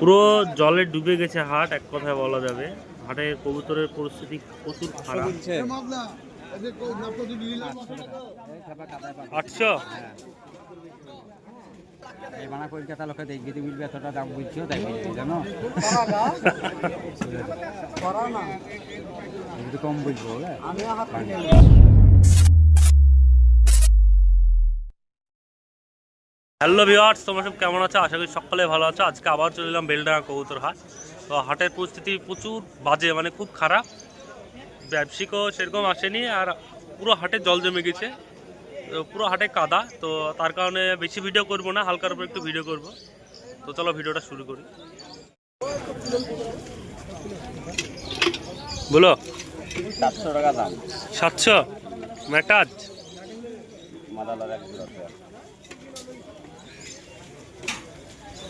পুরো জলে ডুবে গেছে হাট এক কথায় বলা যাবে। হাটে কবুতরের পরিস্থিতি প্রচুর খারাপ। আটশো? এই বানা কলকাতা লোকে দেখবি তুই এতটা দাম বুঝছ তাই জানো কম বুঝব হ্যালো ভিওয়ার্স তোমরা সব কেমন আছো? আশা করি সকলে ভালো আছো। আজকে আবার চলে এলাম বেলডাঙ্গা কবুতর হাট তো হাটের পরিস্থিতি প্রচুর বাজে মানে খুব খারাপ। ব্যবসায়িকও সেরকম আসেনি আর পুরো হাটে জল জমে গেছে। পুরো হাটে কাদা তো তার কারণে বেশি ভিডিও করব না হালকার উপর একটু ভিডিও করব। তো চলো ভিডিওটা শুরু করি। বলো। সাতশো টাকা দাম। সাতশো? ম্যাটাজ মাদালার এক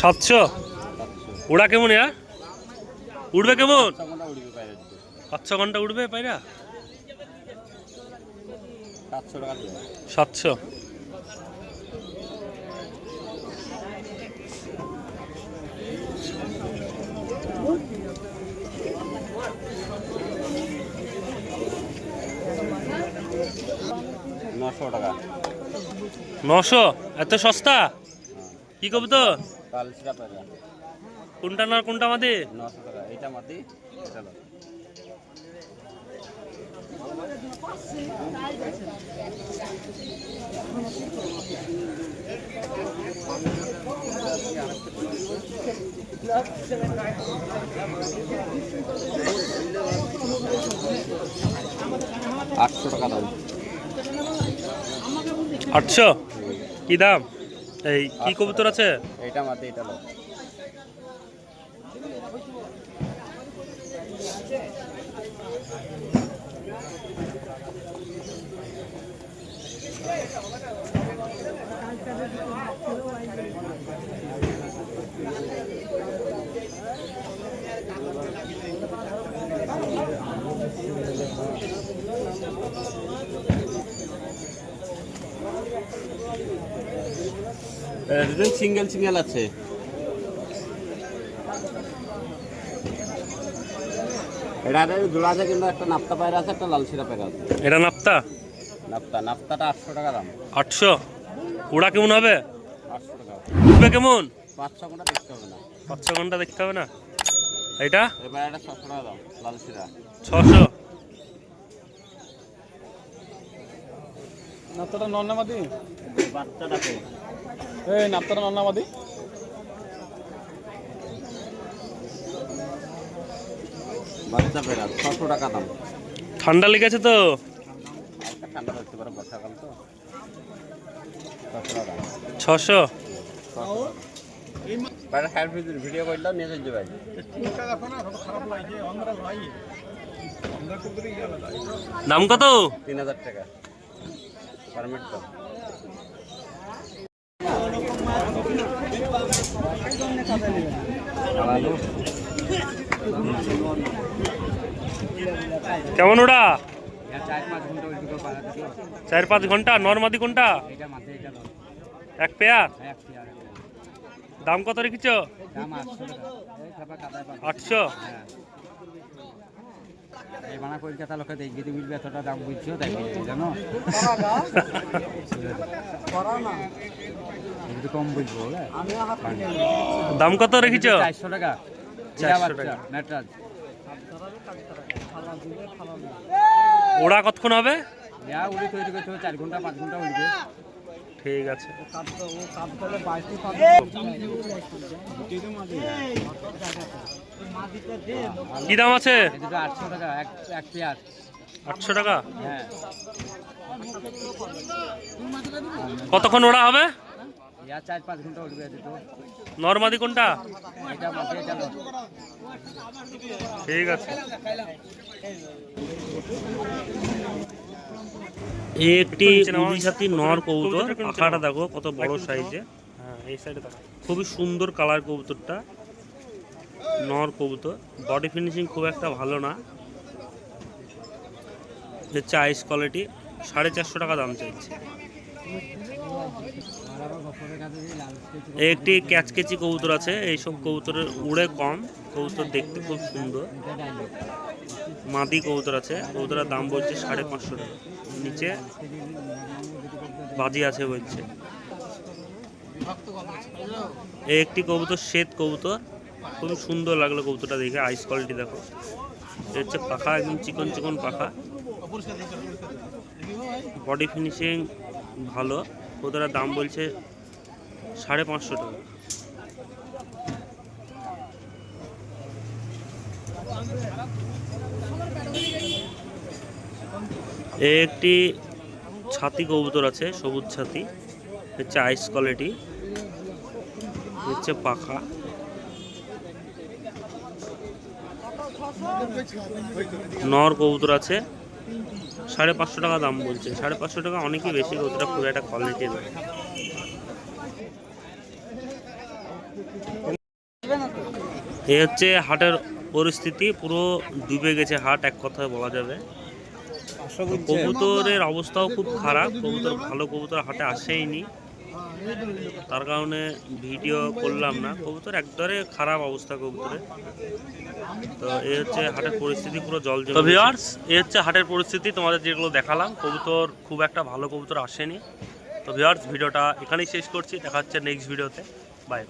সাতশো ওরা কেমন ইয়া উঠবে কেমন? পাঁচ ছ ঘণ্টা উঠবে পায়রা? সাতশো। নশো টাকা। নশো? এত সস্তা? কি কবি তো কোনটা না কোনটা আমাদের নশো টাকা। এটা লো। আটশো টাকা দাম। আটশো? কি দাম? এই কি কবুতর আছে? এইটা মাটি এটা দুজন সিঙ্গেল সিঙ্গেল আছে। এটা জোড়া আছে কিন্তু একটা নাপ্তা পায়রা আছে একটা লাল সিরা পায়রা আছে। এটা নাপ্তা? নাপ্তা নাপ্তাটা আটশো টাকা দাম। আটশো? ওরা কেমন হবে? আটশো টাকা। উঠবে কেমন? পাঁচ ছ ঘণ্টা দেখতে হবে না। পাঁচ ছ ঘণ্টা দেখতে হবে না? এটা এবার এটা ছশো টাকা দাম লাল সিরা। ছশো? নাপ্তাটা নন্নামাদি বাচ্চাটাকে। এই বাচ্চা পেরা ছশো টাকা দাম। ঠান্ডা লেগেছে তো? ঠান্ডা থাকতে পারে বর্ষাকাল তো। ছশো ভিডিও করলাম নিয়ে চলছে ভাই দাম কত? তিন হাজার টাকা। পারমিট তো। কেমন ওটা চার পাঁচ ঘণ্টা নর্মাদি কোনটা? এক পেয়ার? দাম কত রেখেছ? আটশো টাকা এই খাবার কাদায় পাবে আটশো হ্যাঁ এই বানা কলকাতা লোকে দেখবি বুঝবি এতটা দাম বুঝছ তাই জানো? একটু কম বুঝব দাম কত রেখেছ? চারশো টাকা। চারশো টাকা। ম্যাট্রাজ ওরা কতক্ষণ হবে? যা উড়ে তৈরি করছ চার ঘণ্টা পাঁচ ঘণ্টা উড়বে। ঠিক আছে। কি দাম আছে? আটশো টাকা এক এক পেয়ার। আটশো টাকা? হ্যাঁ। কতক্ষণ ওড়া হবে? নর্মাদি কোনটা। ঠিক আছে। একটি উড়িষ্যাতি নর কবুতর। আখাটা দেখো কত বড় সাইজে হ্যাঁ এই সাইডে দেখো। খুবই সুন্দর কালার কবুতরটা। নর কবুতর। বডি ফিনিশিং খুব একটা ভালো না। হচ্ছে আইস কোয়ালিটি সাড়ে চারশো টাকা দাম চাইছে। একটি ক্যাচকেচি কবুতর আছে, এইসব কবুতরের উড়ে কম। কবুতর দেখতে খুব সুন্দর। মাদি কবুতর আছে। কবুতরের দাম বলছে সাড়ে পাঁচশো টাকা। নিচে বাজি আছে বলছে। একটি কবুতর শ্বেত কবুতর। খুবই সুন্দর লাগল কবুতরটা দেখে আইস কোয়ালিটি দেখো। এ হচ্ছে পাখা, একদম চিকন চিকন পাখা। বডি ফিনিশিং ভালো। কবুতরের দাম বলছে সাড়ে পাঁচশো টাকা। একটি ছাতি কবুতর আছে, সবুজ ছাতি। হচ্ছে আইস কোয়ালিটি হচ্ছে পাখা। নর কবুতর আছে। সাড়ে পাঁচশো টাকা দাম বলছে। সাড়ে পাঁচশো টাকা অনেকই বেশি কবুতরটা খুব একটা কোয়ালিটি নয়। এই হচ্ছে হাটের পরিস্থিতি, পুরো ডুবে গেছে হাট, এক কথায় বলা যাবে। কবুতরের অবস্থাও খুব খারাপ, কবুতর, ভালো কবুতর হাটে আসেইনি। তার কারণে ভিডিও করলাম না। কবুতর একদরে খারাপ অবস্থা কবুতরে। তো এই হচ্ছে হাটের পরিস্থিতি পুরো জল জল ভিওয়ার্স এ এই হচ্ছে হাটের পরিস্থিতি তোমাদের যেগুলো দেখালাম কবুতর খুব একটা ভালো কবুতর আসেনি। তো ভিওয়ার্স ভিডিওটা এখানেই শেষ করছি। দেখা হচ্ছে নেক্সট ভিডিওতে বাই